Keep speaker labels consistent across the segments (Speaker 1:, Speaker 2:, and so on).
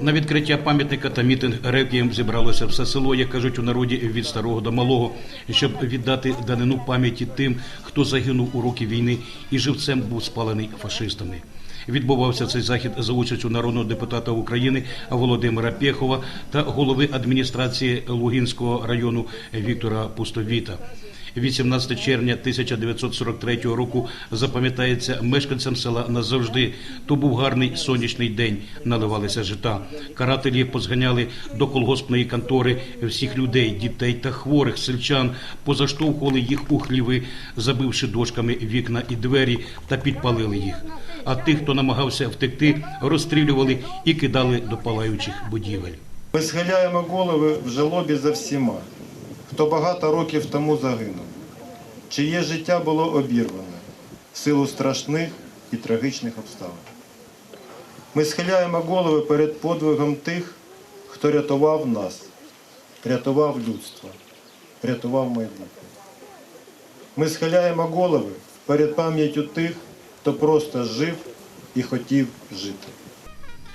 Speaker 1: На відкриття пам'ятника та мітинг реквієм зібралося все село, як кажуть у народі від старого до малого, щоб віддати данину пам'яті тим, хто загинув у роки війни і живцем був спалений фашистами. Відбувався цей захід за участю народного депутата України Володимира Пєхова та голови адміністрації Лугінського району Віктора Пустовіта. 18 червня 1943 року запам'ятається мешканцям села назавжди. То був гарний сонячний день. Наливалися жита. Карателі позганяли до колгоспної контори всіх людей, дітей та хворих сельчан, позаштовхували їх у хліви, забивши дошками вікна і двері та підпалили їх. А тих, хто намагався втекти, розстрілювали і кидали до палаючих будівель.
Speaker 2: Ми схиляємо голови в жалобі за всіма, хто багато років тому загинув, чиє життя було обірване в силу страшних і трагічних обставин. Ми схиляємо голови перед подвигом тих, хто рятував нас, рятував людство, рятував майбутнє. Ми схиляємо голови перед пам'яттю тих, хто просто жив і хотів жити.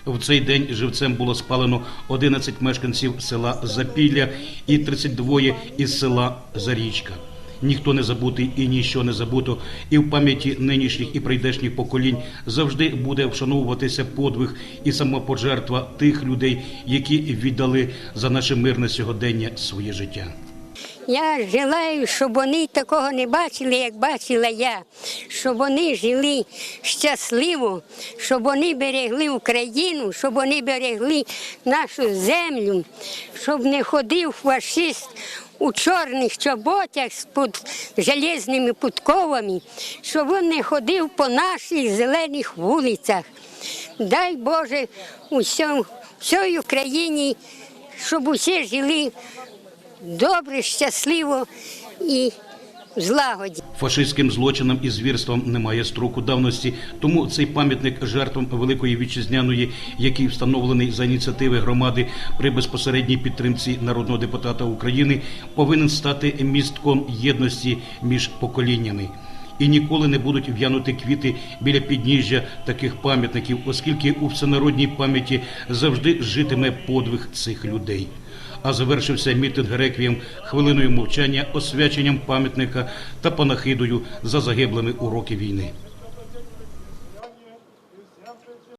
Speaker 1: В цей день живцем було спалено 11 мешканців села Запілля і 32 із села Зарічка. Ніхто не забутий і ніщо не забуто, і в пам'яті нинішніх і прийдешніх поколінь завжди буде вшановуватися подвиг і самопожертва тих людей, які віддали за наше мирне сьогодення своє життя.
Speaker 3: Я желаю, щоб вони такого не бачили, як бачила я, щоб вони жили щасливо, щоб вони берегли Україну, щоб вони берегли нашу землю, щоб не ходив фашист у чорних чоботях з під железними путковами, щоб він не ходив по наших зелених вулицях. Дай Боже усьому, всій Україні, щоб усі жили добре, щасливо і злагоді.
Speaker 1: Фашистським злочинам і звірствам немає строку давності, тому цей пам'ятник жертвам Великої вітчизняної, який встановлений за ініціативи громади при безпосередній підтримці народного депутата України, повинен стати містком єдності між поколіннями. І ніколи не будуть в'янути квіти біля підніжжя таких пам'ятників, оскільки у всенародній пам'яті завжди житиме подвиг цих людей. А завершився мітинг реквієм хвилиною мовчання, освяченням пам'ятника та панахидою за загиблими у роки війни.